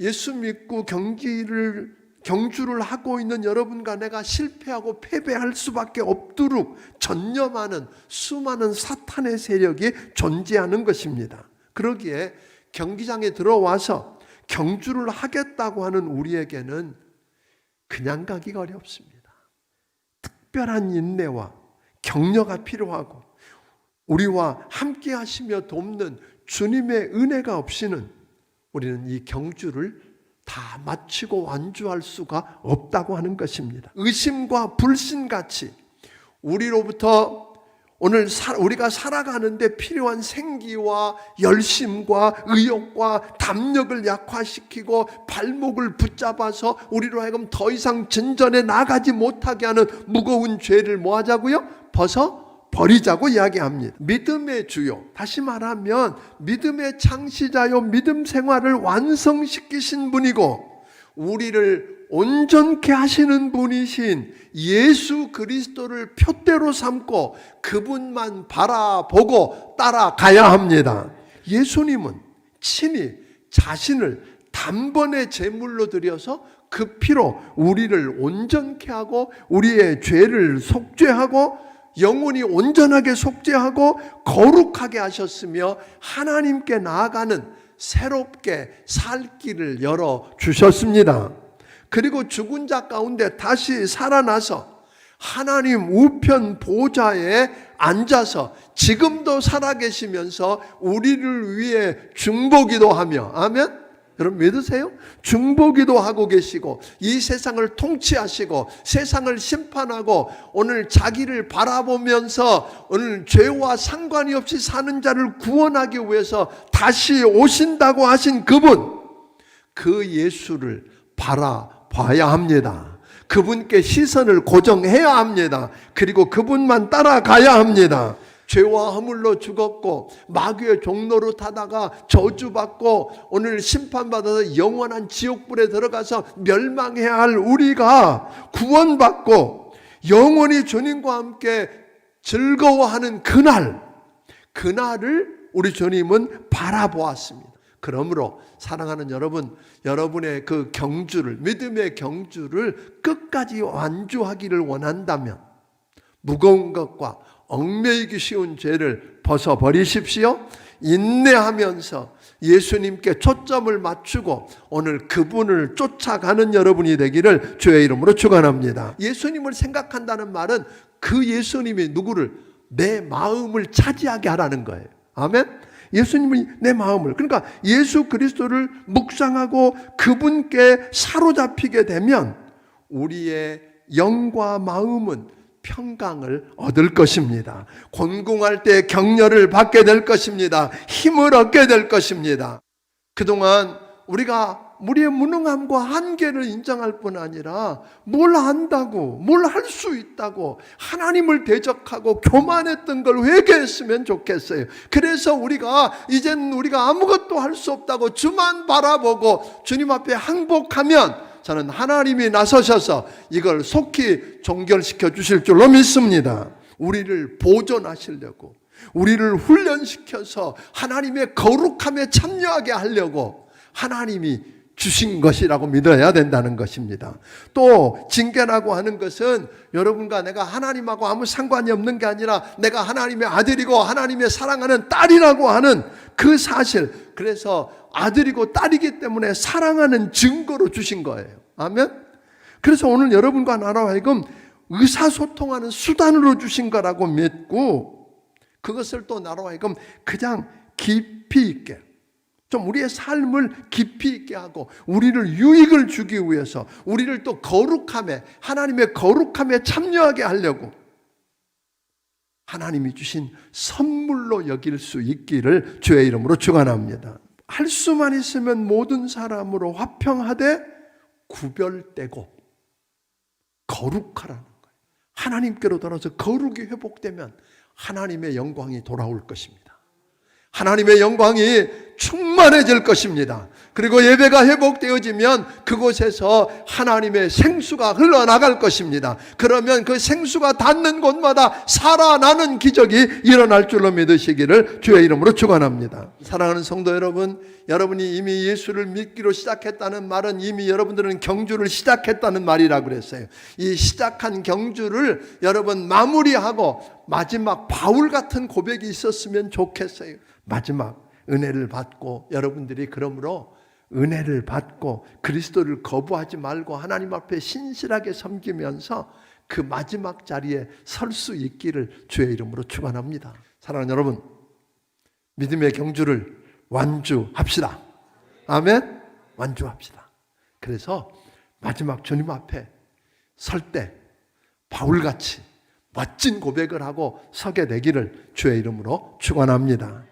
예수 믿고 경기를 경주를 하고 있는 여러분과 내가 실패하고 패배할 수밖에 없도록 전념하는 수많은 사탄의 세력이 존재하는 것입니다. 그러기에 경기장에 들어와서 경주를 하겠다고 하는 우리에게는 그냥 가기가 어렵습니다. 특별한 인내와 격려가 필요하고 우리와 함께 하시며 돕는 주님의 은혜가 없이는 우리는 이 경주를 다 마치고 완주할 수가 없다고 하는 것입니다. 의심과 불신같이 우리로부터 오늘 사- 우리가 살아가는데 필요한 생기와 열심과 의욕과 담력을 약화시키고 발목을 붙잡아서 우리로 하여금 더 이상 진전에 나가지 못하게 하는 무거운 죄를 뭐 하자고요? 벗어 버리자고 이야기합니다. 믿음의 주요. 다시 말하면 믿음의 창시자요 믿음 생활을 완성시키신 분이고 우리를 온전케 하시는 분이신 예수 그리스도를 표대로 삼고 그분만 바라보고 따라가야 합니다. 예수님은 친히 자신을 단번에 제물로 드려서 그 피로 우리를 온전케 하고 우리의 죄를 속죄하고 영혼이 온전하게 속죄하고 거룩하게 하셨으며 하나님께 나아가는 새롭게 살 길을 열어 주셨습니다. 그리고 죽은 자 가운데 다시 살아나서 하나님 우편 보좌에 앉아서 지금도 살아계시면서 우리를 위해 중보기도 하며 아멘. 여러분 믿으세요? 중보기도 하고 계시고 이 세상을 통치하시고 세상을 심판하고 오늘 자기를 바라보면서 오늘 죄와 상관이 없이 사는 자를 구원하기 위해서 다시 오신다고 하신 그분 그 예수를 바라봐야 합니다. 그분께 시선을 고정해야 합니다. 그리고 그분만 따라가야 합니다. 죄와 허물로 죽었고 마귀의 종로로 타다가 저주받고 오늘 심판받아서 영원한 지옥불에 들어가서 멸망해야 할 우리가 구원받고 영원히 주님과 함께 즐거워하는 그날 그날을 우리 주님은 바라보았습니다. 그러므로 사랑하는 여러분, 여러분의 그 경주를 믿음의 경주를 끝까지 완주하기를 원한다면 무거운 것과 얽매이기 쉬운 죄를 벗어 버리십시오. 인내하면서 예수님께 초점을 맞추고 오늘 그분을 쫓아가는 여러분이 되기를 주의 이름으로 축원합니다. 예수님을 생각한다는 말은 그 예수님이 누구를 내 마음을 차지하게 하라는 거예요. 아멘. 예수님이 내 마음을 그러니까 예수 그리스도를 묵상하고 그분께 사로잡히게 되면 우리의 영과 마음은 평강을 얻을 것입니다. 곤궁할 때 격려를 받게 될 것입니다. 힘을 얻게 될 것입니다. 그동안 우리가 우리의 무능함과 한계를 인정할 뿐 아니라 뭘 안다고, 뭘 할 수 있다고 하나님을 대적하고 교만했던 걸 회개했으면 좋겠어요. 그래서 우리가 이젠 우리가 아무것도 할 수 없다고 주만 바라보고 주님 앞에 항복하면 저는 하나님이 나서셔서 이걸 속히 종결시켜 주실 줄로 믿습니다. 우리를 보존하시려고 우리를 훈련시켜서 하나님의 거룩함에 참여하게 하려고 하나님이 주신 것이라고 믿어야 된다는 것입니다. 또 징계라고 하는 것은 여러분과 내가 하나님하고 아무 상관이 없는 게 아니라 내가 하나님의 아들이고 하나님의 사랑하는 딸이라고 하는 그 사실. 그래서 아들이고 딸이기 때문에 사랑하는 증거로 주신 거예요. 아멘. 그래서 오늘 여러분과 나로 하여금 의사소통하는 수단으로 주신 거라고 믿고 그것을 또 나로 하여금 그냥 깊이 있게 좀 우리의 삶을 깊이 있게 하고 우리를 유익을 주기 위해서 우리를 또 거룩함에 하나님의 거룩함에 참여하게 하려고 하나님이 주신 선물로 여길 수 있기를 주의 이름으로 축원합니다. 할 수만 있으면 모든 사람으로 화평하되 구별되고 거룩하라는 거예요. 하나님께로 돌아서 거룩이 회복되면 하나님의 영광이 돌아올 것입니다. 하나님의 영광이 충만해질 것입니다. 그리고 예배가 회복되어지면 그곳에서 하나님의 생수가 흘러나갈 것입니다. 그러면 그 생수가 닿는 곳마다 살아나는 기적이 일어날 줄로 믿으시기를 주의 이름으로 축원합니다. 사랑하는 성도 여러분, 여러분이 이미 예수를 믿기로 시작했다는 말은 이미 여러분들은 경주를 시작했다는 말이라고 그랬어요. 이 시작한 경주를 여러분 마무리하고 마지막 바울 같은 고백이 있었으면 좋겠어요. 마지막 은혜를 받고 여러분들이 그러므로 은혜를 받고 그리스도를 거부하지 말고 하나님 앞에 신실하게 섬기면서 그 마지막 자리에 설 수 있기를 주의 이름으로 축원합니다. 사랑하는 여러분, 믿음의 경주를 완주합시다. 아멘. 완주합시다. 그래서 마지막 주님 앞에 설 때 바울같이 멋진 고백을 하고 서게 되기를 주의 이름으로 축원합니다.